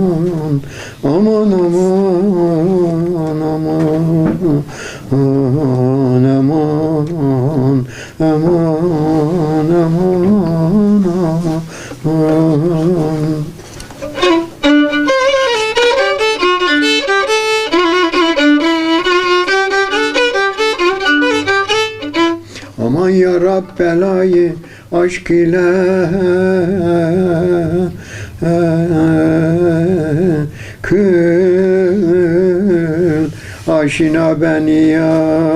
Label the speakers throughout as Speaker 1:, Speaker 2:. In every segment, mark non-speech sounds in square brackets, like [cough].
Speaker 1: aman aman aman aman aman aman aman. Aman aman Aman ya Rabbelayı aşk ile kıl aşina beni yar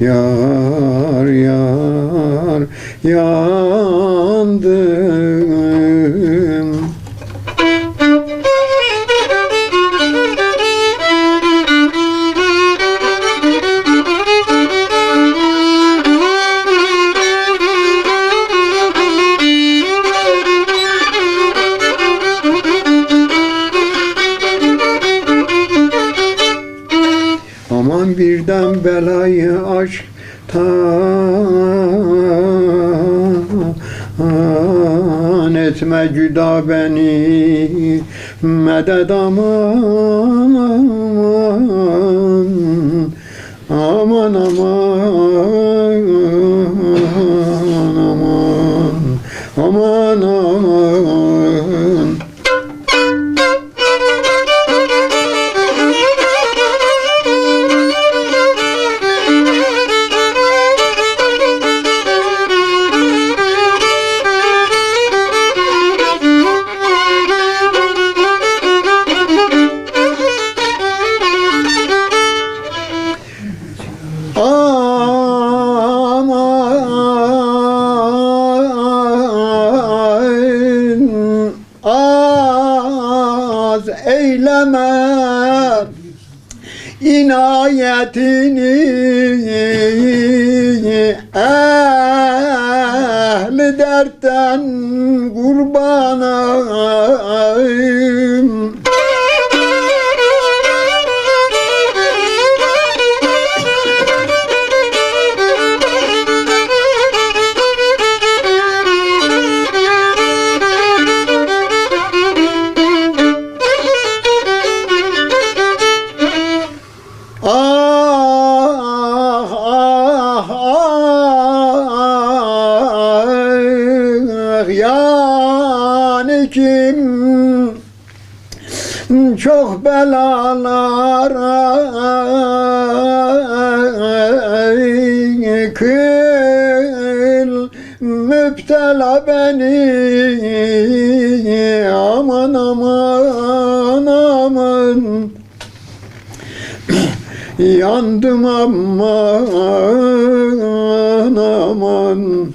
Speaker 1: yar yar yandım aman az eyleme inayetini ehli dertten kurbanım ah yani kim çok belalara kıl müptela beni. Aman aman aman. Yandım aman aman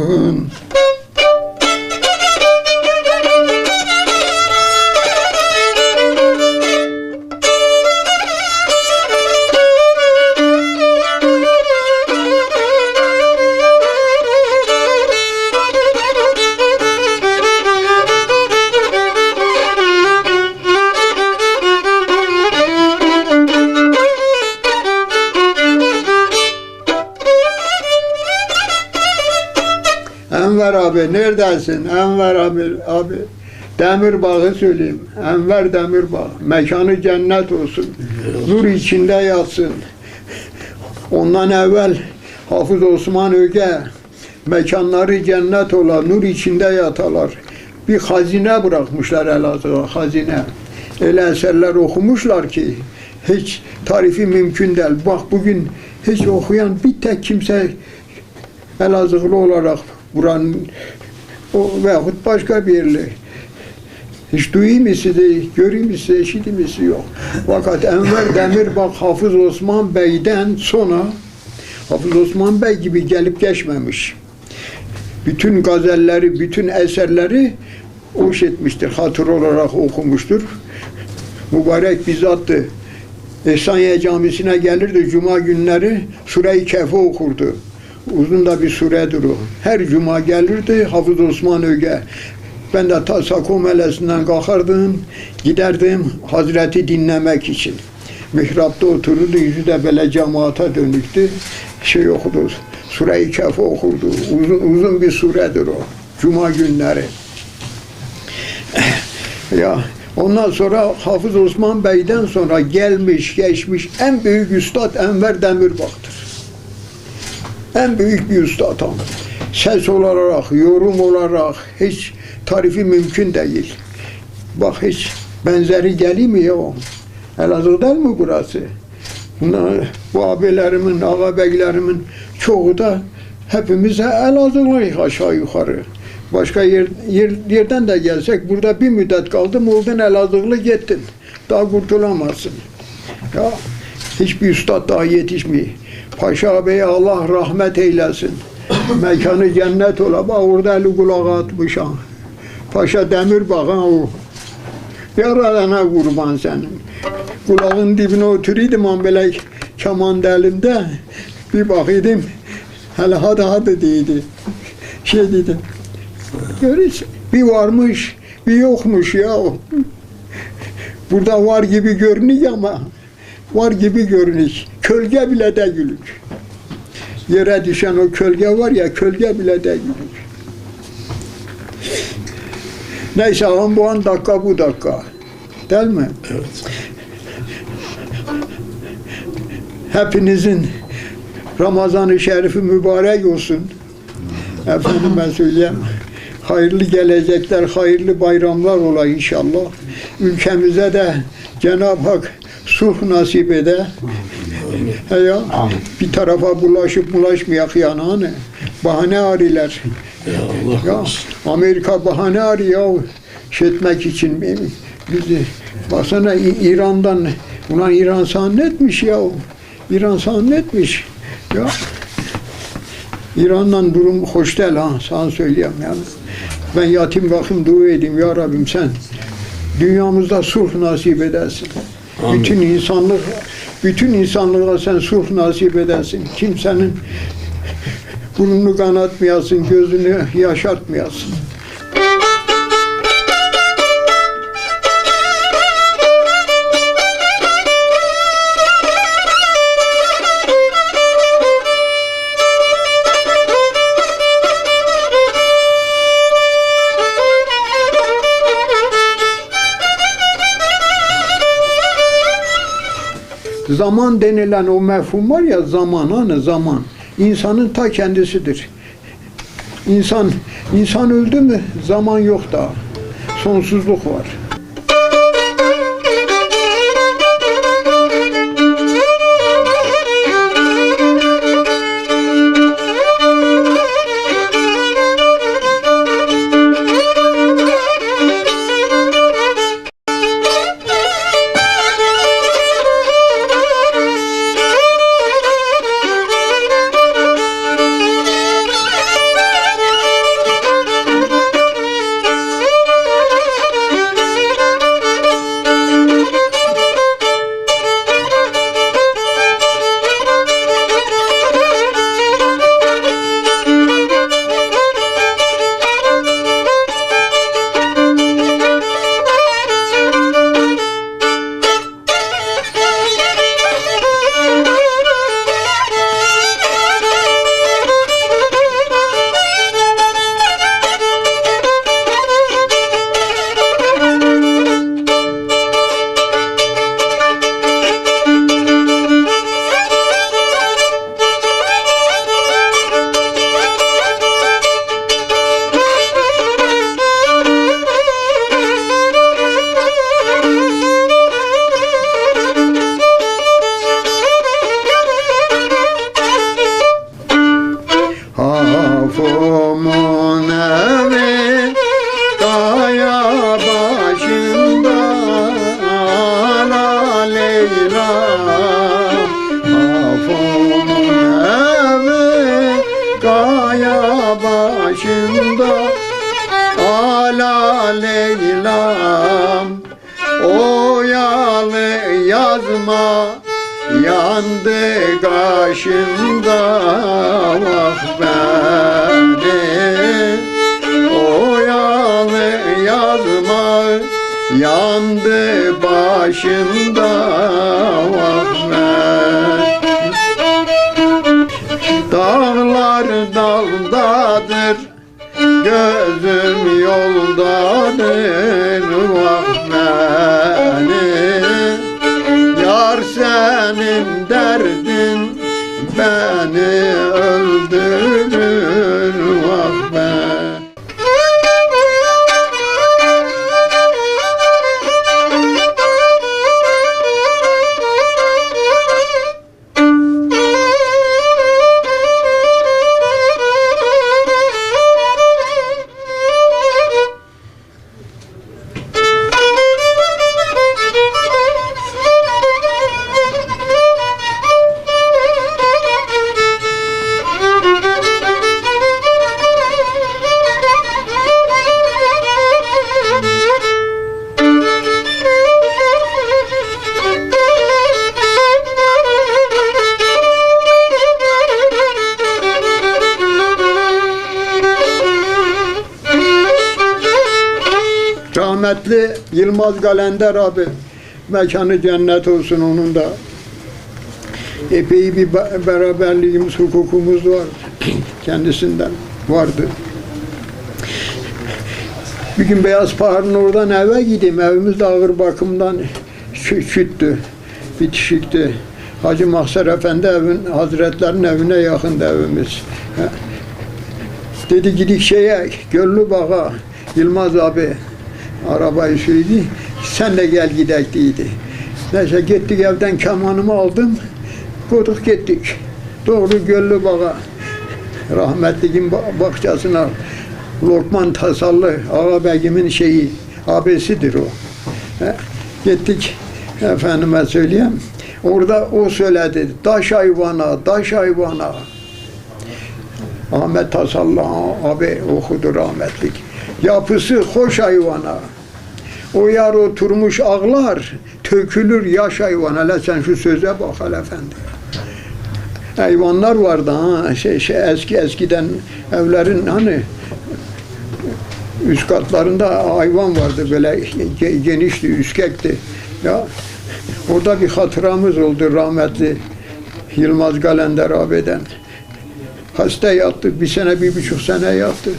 Speaker 1: neredesin? Enver abi abi. Demirbağ'ı söyleyeyim. Enver Demirbağ. Mekanı cennet olsun. Nur içinde yatsın. Ondan evvel Hafız Osman Öge mekanları cennet ola, nur içinde yatalar. Bir hazine bırakmışlar Elazığ'a, hazine. Öyle eserler okumuşlar ki hiç tarifi mümkün değil. Bak bugün hiç okuyan bir tek kimse Elazığlı olarak buranın o veyahut başka bir yerli hiç duyayım mısı değil, göreyim mısı, işiteyim mısı yok. Fakat Enver Demirbak Hafız Osman Bey'den sonra Hafız Osman Bey gibi gelip geçmemiş. Bütün gazelleri, bütün eserleri şey etmiştir, hatır olarak okumuştur. Mübarek bizzattı. Ehsaniye Camisi'ne gelirdi cuma günleri Sure-i Kehf'i okurdu. Uzun da bir suredir o. Her cuma gelirdi Hafız Osman Öge. Ben de ta Sako Melesi'nden kalkardım, giderdim Hazreti dinlemek için. Mihrapta otururdu, yüzü de böyle cemaate dönüktü. Şey okudu. Sure-i Kehf okurdu. Uzun, uzun bir suredir o. Cuma günleri. [clears throat] ya ondan sonra Hafız Osman Bey'den sonra gelmiş geçmiş en büyük üstad Enver Demirbak'tır. En büyük bir üstad ama. Ses olarak, yorum olarak hiç tarifi mümkün değil. Bak hiç benzeri geliyor mi ya? Elazığ değil mi burası? Bu abilerimin, ağabeylerimin çoğu da hepimiz Elazığlıyız aşağı yukarı. Başka yer, yer, yerden de gelsek burada bir müddet kaldım oldun Elazığlı gittin. Daha kurtulamazsın. Ya hiçbir üstad daha yetişmiyor. Paşa Bey'e Allah rahmet eylesin. Mekanı cennet ola. Bak orada eli kulağı atmış ha. Paşa Demirbağ ha o. Yaradana kurban senin. Kulağın dibine oturuydum an böyle keman elimde. Bir bakıyordum. Hele hadi hadi dedi. Şey dedim. Görürsün. Bir varmış, bir yokmuş ya. Burada var gibi görünüyor ama var gibi görünüyor. Kölge bile değil. Yere düşen o kölge var ya, kölge bile değil. Neyse an bu an dakika bu dakika. Değil mi?
Speaker 2: Evet.
Speaker 1: Hepinizin Ramazan-ı Şerifi mübarek olsun. Efendim ben söyleyeyim. Hayırlı gelecekler, hayırlı bayramlar ola inşallah. Ülkemize de Cenab-ı Hak sulh nasip ede. He ya, bir tarafa bulaşıp bulaşmayak yani hani. Bahane arıyorlar.
Speaker 2: Ya Allah
Speaker 1: Ya. Amerika bahane arıyor şey etmek için bizi. Baksana İ- İran'dan ulan İran zannetmiş ya. İran zannetmiş. Ya İran'dan durum hoş değil ha sana söyleyeyim yani. Ben yatim bakım dua edeyim ya Rabbim sen dünyamızda sulh nasip edersin.
Speaker 2: Amin.
Speaker 1: Bütün insanlık bütün insanlığa sen sulh nasip edersin. Kimsenin burnunu kanatmayasın, gözünü yaşartmayasın. Zaman denilen o mefhum var ya zaman hani zaman. İnsanın ta kendisidir. İnsan insan öldü mü zaman yok daha. Sonsuzluk var. Leylam Oyalı yazma yandı kaşımda vah beni. Oyalı yazma yandı başımda. Vah Rahmetli Yılmaz Galender abi mekanı cennet olsun onun da. Epey bir be- beraberliğimiz, hukukumuz var. [clears throat] Kendisinden vardı. Bir gün Beyaz Pahar'ın oradan eve gideyim. Evimiz de ağır bakımdan şü- şüttü, bitişikti. Hacı Mahser Efendi evin, Hazretlerin evine yakındı evimiz. Dedi gidik şeye, Göllü Bağa, Yılmaz abi arabayı sürdü. Sen de gel gidek dedi. Neyse gittik evden kemanımı aldım. Kurduk gittik. Doğru Göllü Bağa. Rahmetlikin ba- bahçesine Lokman Tasallı Ağabey'imin şeyi, abesidir o. He, Gittik efendime söyleyeyim. Orada o söyledi. Taş hayvana, taş hayvana. Ahmet Tasallı abi okudu rahmetlik. Yapısı hoş hayvana. O yar oturmuş ağlar, tökülür yaş hayvan. Hele sen şu söze bak hele efendi. Hayvanlar vardı ha, şey, şey eski eskiden evlerin hani üst katlarında hayvan vardı böyle ge- genişti, üskekti. Ya orada bir hatıramız oldu rahmetli Yılmaz Galender abiden. Hasta yattı, bir sene, bir buçuk sene yattı.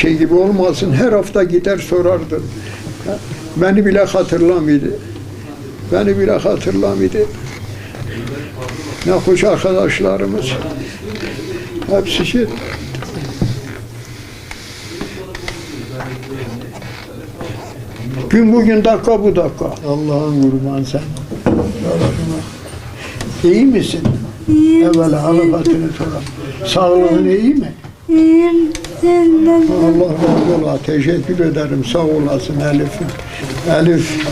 Speaker 1: Şey gibi olmasın, her hafta gider sorardı. Beni bile hatırlamıyordu. Beni bile hatırlamıyordu. Ne hoş arkadaşlarımız. Hepsi şey. Gün bugün dakika bu dakika. Allah'ın kurban sen. İyi misin?
Speaker 2: İyiyim.
Speaker 1: Evvela alabatını soralım. Sağlığın iyi mi?
Speaker 2: İyiyim.
Speaker 1: Allah razı ola. Teşekkür ederim. Sağ olasın Elif. Elif.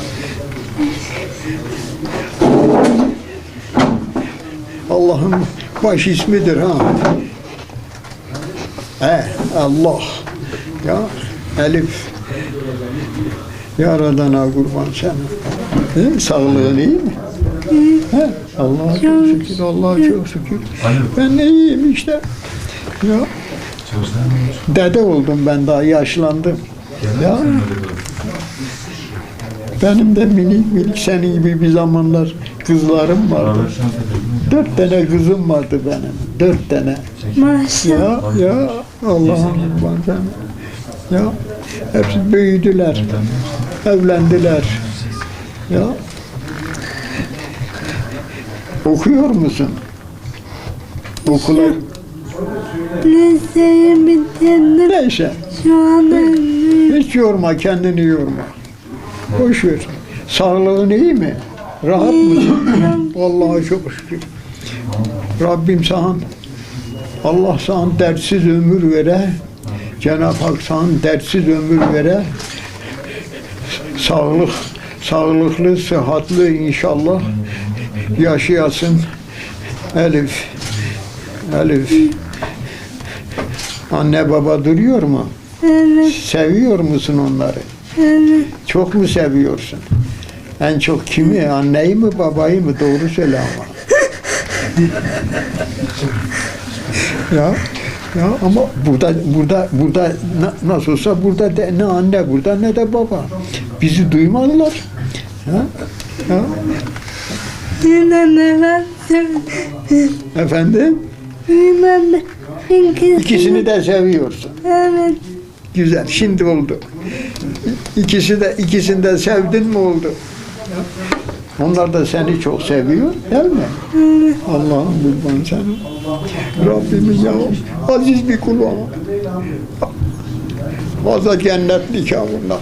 Speaker 1: Allah'ın baş ismidir ha. He, Allah. Ya Elif. Yaradana kurban sana. He, sağlığın iyi mi? He, Allah'a çok şükür, Allah'a çok şükür. Ben iyiyim işte. Dede oldum ben daha yaşlandım. Ya. Benim de minik minik senin gibi bir zamanlar kızlarım vardı. Dört tane kızım vardı benim. Dört tane.
Speaker 2: maşallah.
Speaker 1: Ya ya Allah'ım kurban. Ya hepsi büyüdüler. Evlendiler. Ya. Okuyor musun? Okula
Speaker 2: Liseyi bitirdim.
Speaker 1: neyse.
Speaker 2: Şu an evliyim.
Speaker 1: Hiç yorma, kendini yorma. Boş ver. Sağlığın iyi mi? Rahat mısın? Vallahi çok şükür. Rabbim sana, Allah sana dertsiz ömür vere. Cenab-ı Hak sana dertsiz ömür vere. Sağlık, sağlıklı, sıhhatli inşallah yaşayasın. Elif, Elif. Anne baba duruyor mu?
Speaker 2: Evet.
Speaker 1: Seviyor musun onları?
Speaker 2: Evet.
Speaker 1: Çok mu seviyorsun? En çok kimi? Anneyi mi babayı mı? Doğru söyle ama. ya ya ama burada burada burada na- nasıl olsa burada de, ne anne burada ne de baba. Bizi duymadılar. Ha? Ha?
Speaker 2: Yine neler?
Speaker 1: Efendim?
Speaker 2: Bilmem. İkisini.
Speaker 1: De seviyorsun.
Speaker 2: Evet.
Speaker 1: Güzel. Şimdi oldu. İkisi de ikisini de sevdin mi oldu? Onlar da seni çok seviyor, değil mi? Allah'ım kurban sana. Rabbimin ya aziz bir kulu ama. Fazla cennetlik ya bunlar.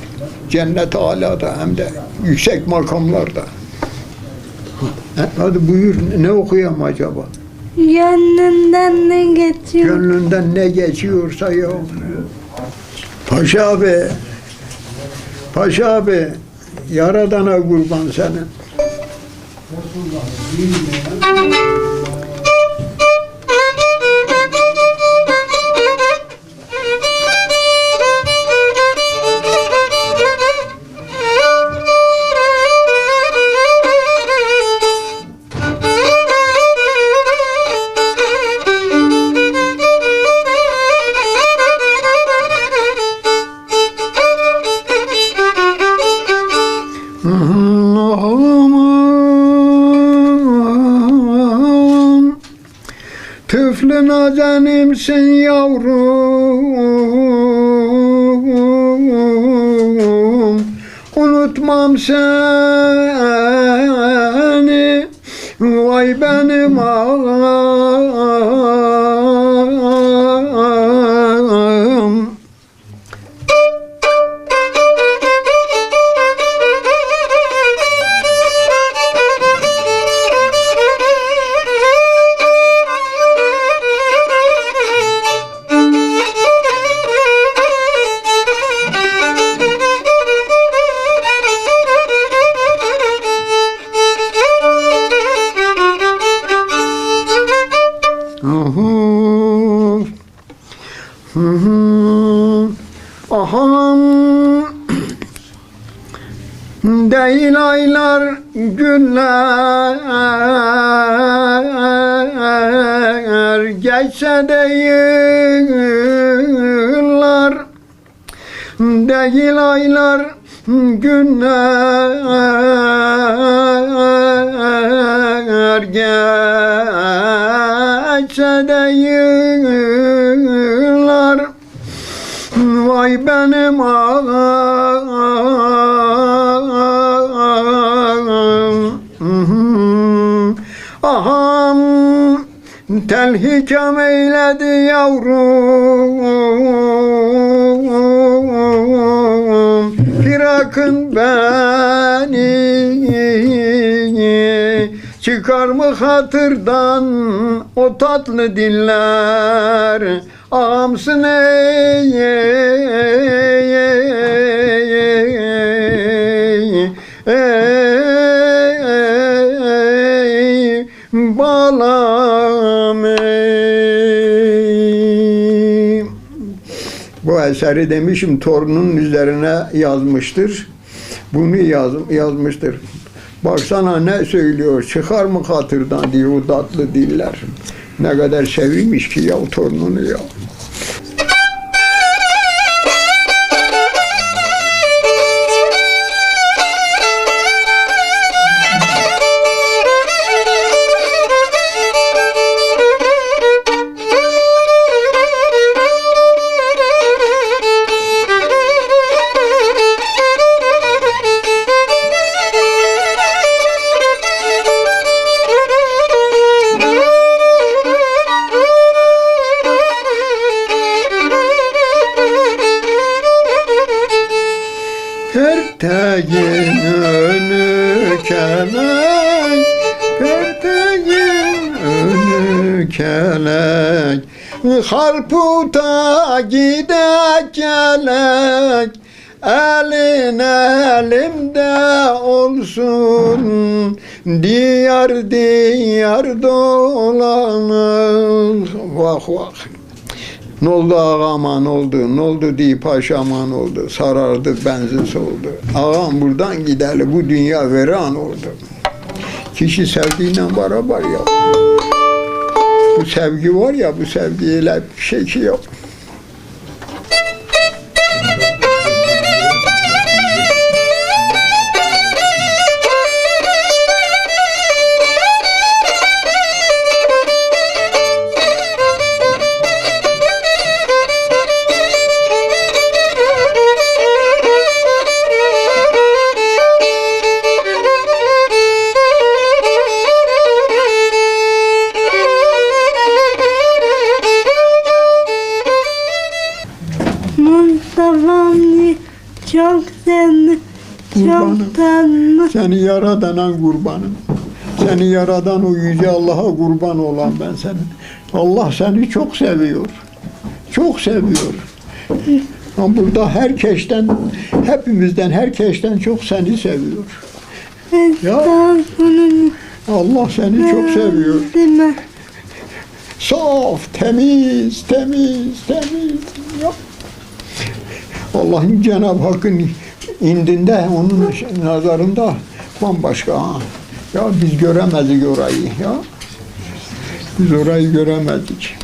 Speaker 1: Cennet alada hem de yüksek makamlarda. Ha, Hadi buyur ne okuyayım acaba?
Speaker 2: Gönlünden ne geçiyor?
Speaker 1: Gönlünden ne geçiyorsa ya. Paşa abi, Paşa abi, Yaradan'a kurban senin. Tüflü nazenimsin yavrum. Unutmam seni. Vay benim ağam Aham. Değil aylar günler Geçse de yıllar Değil aylar günler Geçse de yıllar. Vay benim ağam. Aham tel hikam eyledi yavrum Firakın beni. Çıkar mı hatırdan o tatlı diller? Ağamsın ey, ey, ey, Bu eseri demişim torunun üzerine yazmıştır. Bunu yaz, yazmıştır. Baksana ne söylüyor, çıkar mı hatırdan diyor tatlı diller. Ne kadar sevmiş ki ya torununu ya. Harputa gidek gelek, elin elimde olsun. Diyar diyar dolanır. Vah vah. Ne oldu ağama ne oldu, ne oldu diye paşama ne oldu, sarardı benzin soldu. Ağam buradan giderli bu dünya veran oldu. Kişi sevdiğiyle beraber ya. Bu sevgi var ya, bu sevgiyle bir şey ki yok.
Speaker 2: Çok sevdim.
Speaker 1: Kurbanım.
Speaker 2: Çok tatlı.
Speaker 1: Seni yaradan kurbanım. Seni yaradan o yüce Allah'a kurban olan ben senin. Allah seni çok seviyor. Çok seviyor. Ama burada herkesten, hepimizden, herkesten çok seni seviyor.
Speaker 2: Estağfurullah.
Speaker 1: Allah seni çok seviyor. Saf, temiz, temiz, temiz. Ya. Allah'ın Cenab-ı Hakk'ın indinde, onun nazarında bambaşka. Ha. Ya biz göremedik orayı ya. Biz orayı göremedik.